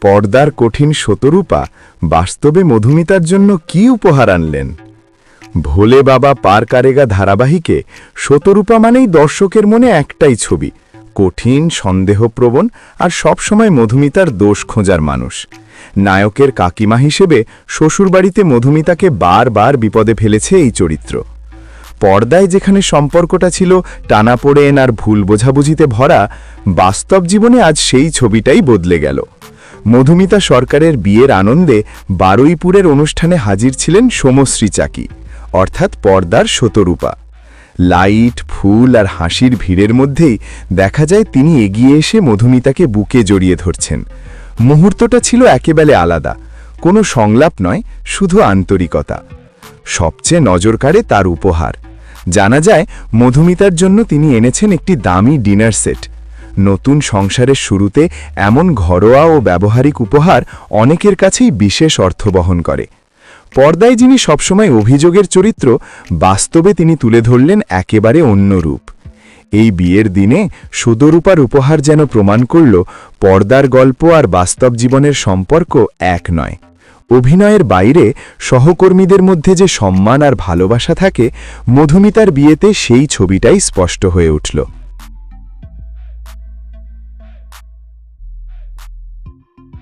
পর্দার কঠিন শতরূপা বাস্তবে মধুমিতার জন্য কি উপহার আনলেন? ভোলে বাবা পার কারেগা ধারাবাহিকে শতরূপা মানেই দর্শকের মনে একটাই ছবি, কঠিন, সন্দেহপ্রবণ আর সবসময় মধুমিতার দোষ খোঁজার মানুষ। নায়কের কাকিমা হিসেবে শ্বশুরবাড়িতে মধুমিতাকে বারবার বিপদে ফেলেছে এই চরিত্র। পর্দায় যেখানে সম্পর্কটা ছিল টানাপোড়েন আর ভুল বোঝাবুঝিতে ভরা, বাস্তব জীবনে আজ সেই ছবিটাই বদলে গেল। মধুমিতা সরকারের বিয়ের আনন্দে বারুইপুরের অনুষ্ঠানে হাজির ছিলেন সোমশ্রী চাকি, অর্থাৎ পর্দার শতরূপা। লাইট, ফুল আর হাসির ভিড়ের মধ্যেই দেখা যায় তিনি এগিয়ে এসে মধুমিতাকে বুকে জড়িয়ে ধরছেন। মুহূর্তটা ছিল একেবারে আলাদা, কোনো সংলাপ নয়, শুধু আন্তরিকতা। সবচেয়ে নজর কাড়ে তার উপহার। জানা যায়, মধুমিতার জন্য তিনি এনেছেন একটি দামি ডিনার সেট নতুন সংসারের শুরুতে এমন ঘরোয়া ও ব্যবহারিক উপহার অনেকের কাছেই বিশেষ অর্থ বহন করে। পর্দায় যিনি সবসময় অভিযোগের চরিত্র, বাস্তবে তিনি তুলে ধরলেন একেবারে অন্য রূপ। এই বিয়ের দিনে সুদরূপার উপহার যেন প্রমাণ করল, পর্দার গল্প আর বাস্তব জীবনের সম্পর্ক এক নয়। অভিনয়ের বাইরে সহকর্মীদের মধ্যে যে সম্মান আর ভালোবাসা থাকে, মধুমিতার বিয়েতে সেই ছবিটাই স্পষ্ট হয়ে উঠল।